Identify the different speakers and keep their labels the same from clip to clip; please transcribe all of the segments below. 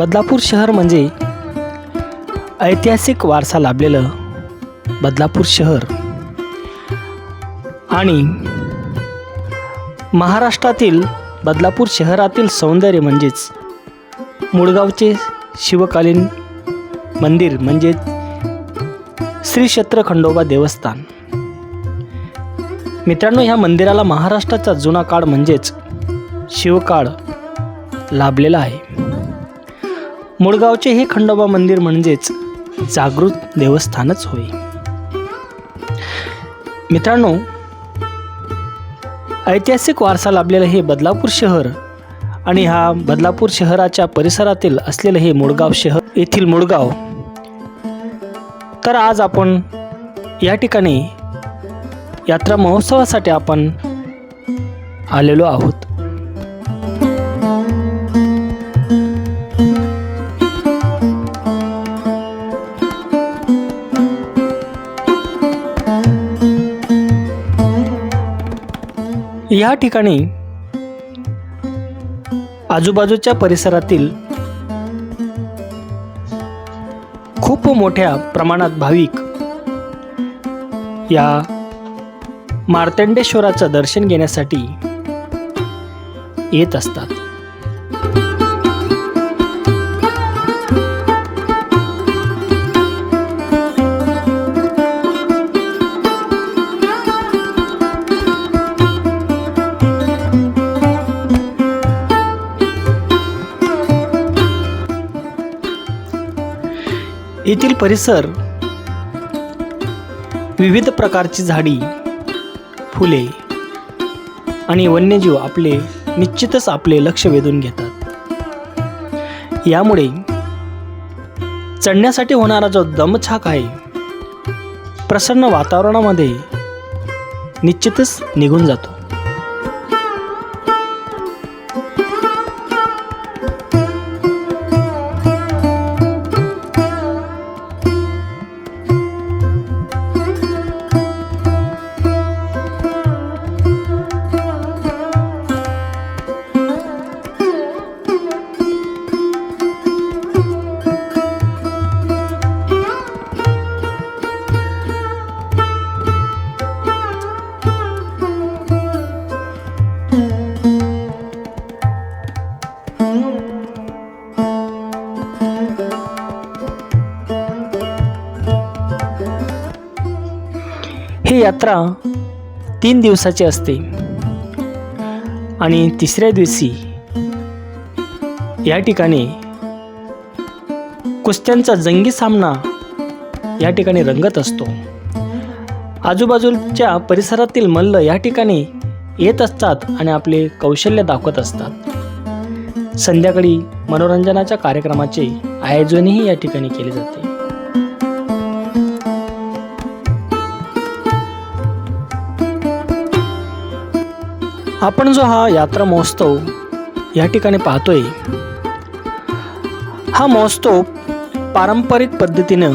Speaker 1: बदलापूर शहर म्हणजे ऐतिहासिक वारसा लाभलेलं बदलापूर शहर. आणि महाराष्ट्रातील बदलापूर शहरातील सौंदर्य म्हणजेच मुळगावचे शिवकालीन मंदिर म्हणजे श्री क्षेत्र खंडोबा देवस्थान. मित्रांनो ह्या मंदिराला महाराष्ट्राचा जुना काळ म्हणजेच शिवकाळ लाभलेला आहे. मुळगावचे हे खंडोबा मंदिर म्हणजेच जागृत देवस्थानच होय. मित्रांनो ऐतिहासिक वारसा लाभलेलं हे बदलापूर शहर आणि हा बदलापूर शहराच्या परिसरातील असलेलं हे मुळगाव शहर येथील मुळगाव. तर आज आपण या ठिकाणी यात्रा महोत्सवासाठी आपण आलेलो आहोत. या ठिकाणी आजूबाजूच्या परिसरातील खूप मोठ्या प्रमाणात भाविक या मार्तंडेश्वराचं दर्शन घेण्यासाठी येत असतात. येथील परिसर विविध प्रकारची झाडी फुले आणि वन्यजीव आपले निश्चितच आपले लक्ष वेधून घेतात. यामुळे चढण्यासाठी होणारा जो दमछाक आहे प्रसन्न वातावरणामध्ये निश्चितच निघून जातो. यात्रा तीन दिवसाची असते. आणि तिसऱ्या दिवशी या ठिकाणी कुस्त्यांचा जंगी सामना या ठिकाणी रंगत असतो. आजूबाजूच्या परिसरातील मल्ल या ठिकाणी येत असतात आणि आपले कौशल्य दाखवत असतात. संध्याकाळी मनोरंजनाच्या कार्यक्रमाचे आयोजनही या ठिकाणी केले जाते. आपण जो हा यात्रा महोत्सव या ठिकाणी पाहतोय हा महोत्सव पारंपरिक पद्धतीनं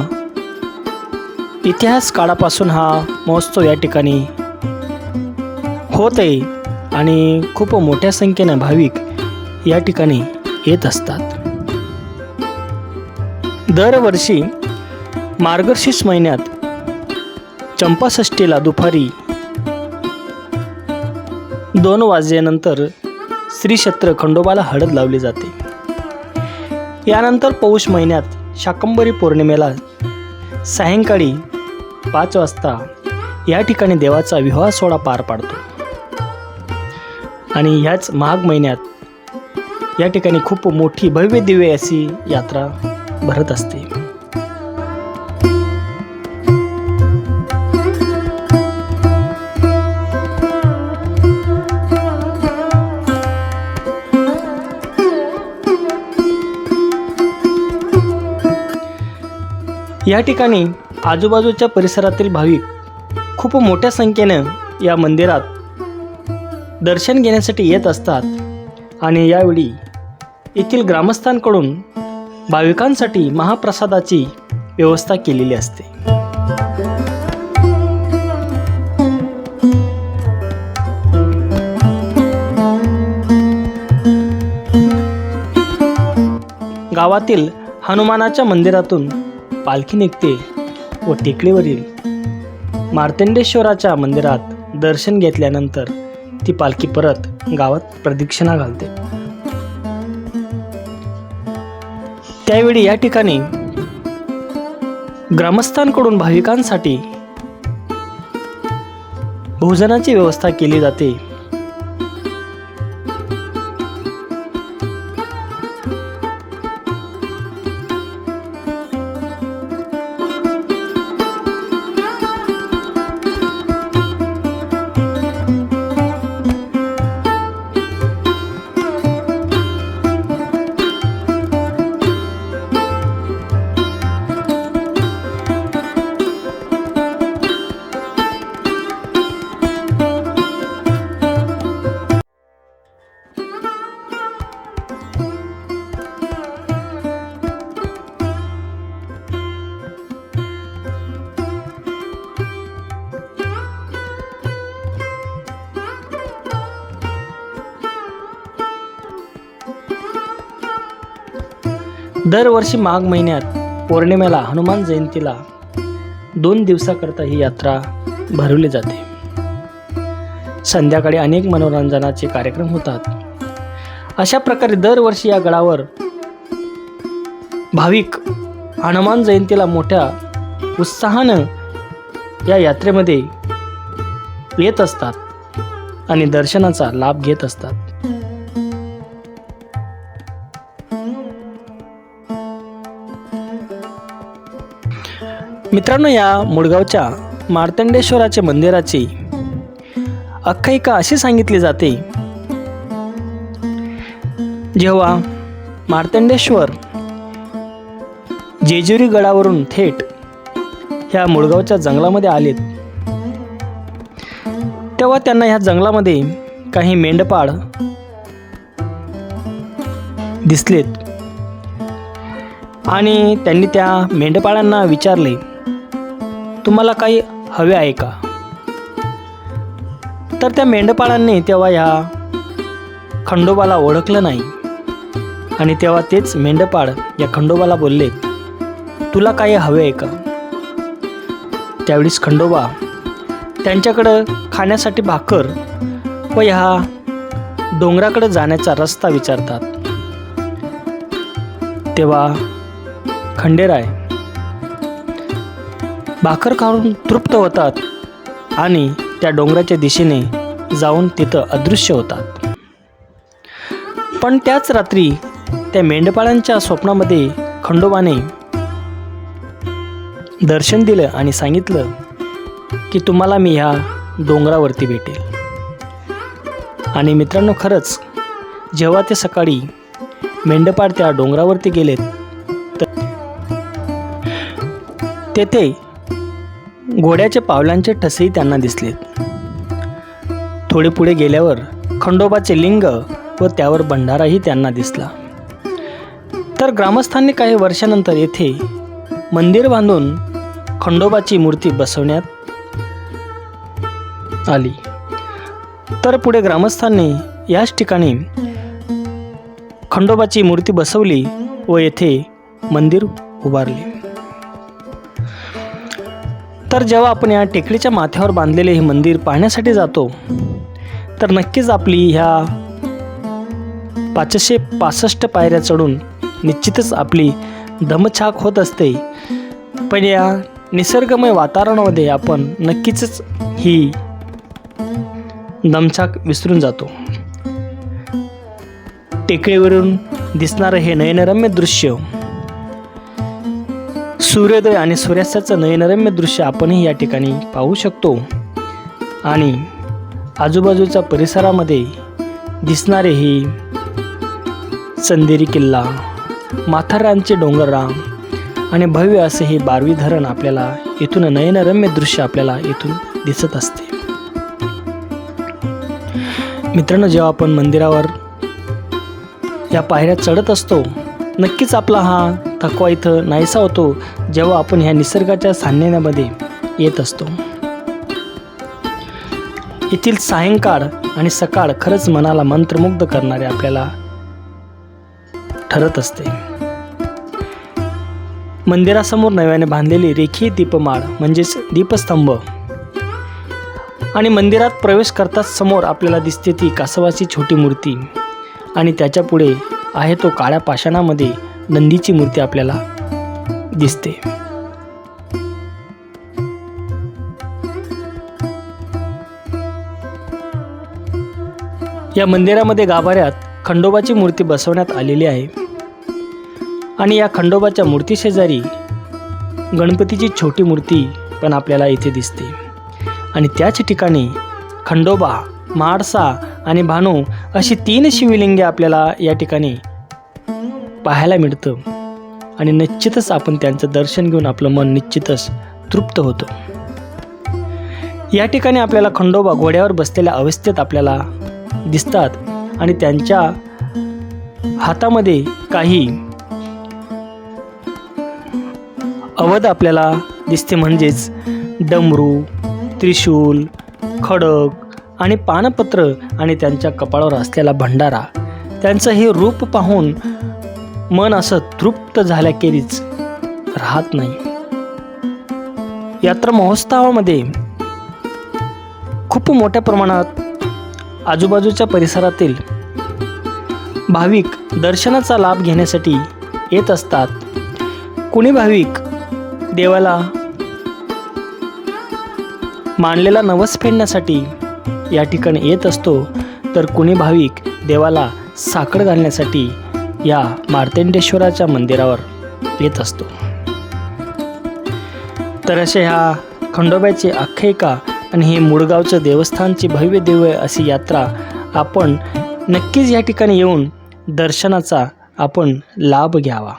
Speaker 1: इतिहास काळापासून हा महोत्सव या ठिकाणी होत आहे आणि खूप मोठ्या संख्येनं भाविक या ठिकाणी येत असतात. दरवर्षी मार्गशीर्ष महिन्यात चंपाषष्टीला दुपारी दोन वाजल्यानंतर श्रीक्षत्र खंडोबाला हळद लावली जाते. यानंतर पौष महिन्यात शाकंबरी पौर्णिमेला सायंकाळी पाच वाजता या ठिकाणी देवाचा विवाह सोहळा पार पाडतो. आणि ह्याच माघ महिन्यात या ठिकाणी खूप मोठी भव्य दिव्य अशी यात्रा भरत असते. या ठिकाणी आजूबाजूच्या परिसरातील भाविक खूप मोठ्या संख्येनं या मंदिरात दर्शन घेण्यासाठी येत असतात. आणि यावेळी येथील ग्रामस्थांकडून भाविकांसाठी महाप्रसादाची व्यवस्था केलेली असते. गावातील हनुमानाच्या मंदिरातून पालखी निघते व टेकडीवरील मार्तंडेश्वराच्या मंदिरात दर्शन घेतल्यानंतर ती पालखी परत गावात प्रदक्षिणा घालते. त्यावेळी या ठिकाणी ग्रामस्थांकडून भाविकांसाठी भोजनाची व्यवस्था केली जाते. दरवर्षी माघ महिन्यात पौर्णिमेला हनुमान जयंतीला दोन दिवसाकरता ही यात्रा भरवली जाते. संध्याकाळी अनेक मनोरंजनाचे कार्यक्रम होतात. अशा प्रकारे दरवर्षी या गडावर भाविक हनुमान जयंतीला मोठ्या उत्साहानं या यात्रेमध्ये येत असतात आणि दर्शनाचा लाभ घेत असतात. मित्रांनो या मुळगावच्या मार्तंडेश्वराच्या मंदिराची अख्खायिका अशी सांगितली जाते जेव्हा मार्तंडेश्वर जेजुरी गडावरून थेट ह्या मुळगावच्या जंगलामध्ये आलेत. तेव्हा त्यांना ह्या जंगलामध्ये काही मेंढपाळ दिसलेत. आणि त्यांनी त्या मेंढपाळांना विचारले तुम्हाला काही हवे आहे का? तर त्या मेंढपाळांनी तेव्हा ह्या खंडोबाला ओळखलं नाही. आणि तेव्हा तेच मेंढपाळ या खंडोबाला बोलले तुला काही हवे आहे का? त्यावेळीस खंडोबा त्यांच्याकडं खाण्यासाठी भाकर व ह्या डोंगराकडे जाण्याचा रस्ता विचारतात. तेव्हा खंडेराय भाकर खाऊन तृप्त होतात आणि त्या डोंगराच्या दिशेने जाऊन तिथं अदृश्य होतात. पण त्याच रात्री त्या मेंढपाळांच्या स्वप्नामध्ये खंडोबाने दर्शन दिलं आणि सांगितलं की तुम्हाला मी ह्या डोंगरावरती भेटेल. आणि मित्रांनो खरंच जेव्हा ते सकाळी मेंढपाळ त्या डोंगरावरती गेलेत तर तेथे घोड्याचे पावलांचे ठसेही त्यांना दिसलेत थोडे पुढे गेल्यावर खंडोबाचे लिंग व त्यावर भंडाराही त्यांना दिसला. तर ग्रामस्थांनी काही वर्षानंतर येथे मंदिर बांधून खंडोबाची मूर्ती बसवण्यात आली. तर पुढे ग्रामस्थांनी याच ठिकाणी खंडोबाची मूर्ती बसवली व येथे मंदिर उभारले. तर जेव्हा आपण या टेकडीच्या माथ्यावर बांधलेले हे मंदिर पाहण्यासाठी जातो तर नक्कीच आपली ह्या पाचशे पासष्ट पायऱ्या चढून निश्चितच आपली दमछाक होत असते. पण या निसर्गमय वातावरणामध्ये आपण नक्कीच ही दमछाक विसरून जातो. टेकडीवरून दिसणारं हे नयनरम्य दृश्य सूर्योदय आणि सूर्यास्ताचं नयनरम्य दृश्य आपणही या ठिकाणी पाहू शकतो. आणि आजूबाजूच्या परिसरामध्ये दिसणारे हे चंदेरी किल्ला माथारांचे डोंगरराम आणि भव्य असे हे बारवी धरण आपल्याला इथून नयनरम्य दृश्य आपल्याला इथून दिसत असते. मित्रांनो जेव्हा आपण मंदिरावर या पायऱ्या चढत असतो नक्कीच आपला हा थकवा इथं नाहीसा होतो जेव्हा आपण ह्या निसर्गाच्या सान्निध्यामध्ये येत असतो. येथील सायंकाळ आणि सकाळ खरंच मनाला मंत्रमुग्ध करणारे आपल्याला ठरत असते. मंदिरासमोर नव्याने बांधलेली रेखीय दीपमाळ म्हणजेच दीपस्तंभ आणि मंदिरात प्रवेश करताच समोर आपल्याला दिसते ती कासवाची छोटी मूर्ती. आणि त्याच्यापुढे आहे तो काळ्या पाषाणामध्ये नंदीची मूर्ती आपल्याला दिसते. या मंदिरामध्ये गाभाऱ्यात खंडोबाची मूर्ती बसवण्यात आलेली आहे. आणि या खंडोबाच्या मूर्तीशेजारी गणपतीची छोटी मूर्ती पण आपल्याला इथे दिसते. आणि त्याच ठिकाणी खंडोबा महाडसा आणि भानू अशी तीन शिवलिंगे आपल्याला या ठिकाणी पाहायला मिळतं. आणि निश्चितच आपण त्यांचं दर्शन घेऊन आपलं मन निश्चितच तृप्त होतं. या ठिकाणी आपल्याला खंडोबा घोड्यावर बसलेल्या अवस्थेत आपल्याला दिसतात आणि त्यांच्या हातामध्ये काही अवध आपल्याला दिसते म्हणजेच डमरू त्रिशूल खडक आणि पानपत्र आणि त्यांच्या कपाळावर असलेला भंडारा. त्यांचं हे रूप पाहून मन असं तृप्त झाल्याखेरीज राहत नाही. यात्रा महोत्सवामध्ये खूप मोठ्या प्रमाणात आजूबाजूच्या परिसरातील भाविक दर्शनाचा लाभ घेण्यासाठी येत असतात. कुणी भाविक देवाला मांडलेला नवस फेडण्यासाठी या ठिकाणी येत असतो तर कुणी भाविक देवाला साखर घालण्यासाठी या मार्तंडेश्वराच्या मंदिरावर येत असतो. तर असे ह्या खंडोबाची आख्यायिका आणि हे मुळगावचं देवस्थानची भव्य दिव्य अशी यात्रा आपण नक्कीच या ठिकाणी येऊन दर्शनाचा आपण लाभ घ्यावा.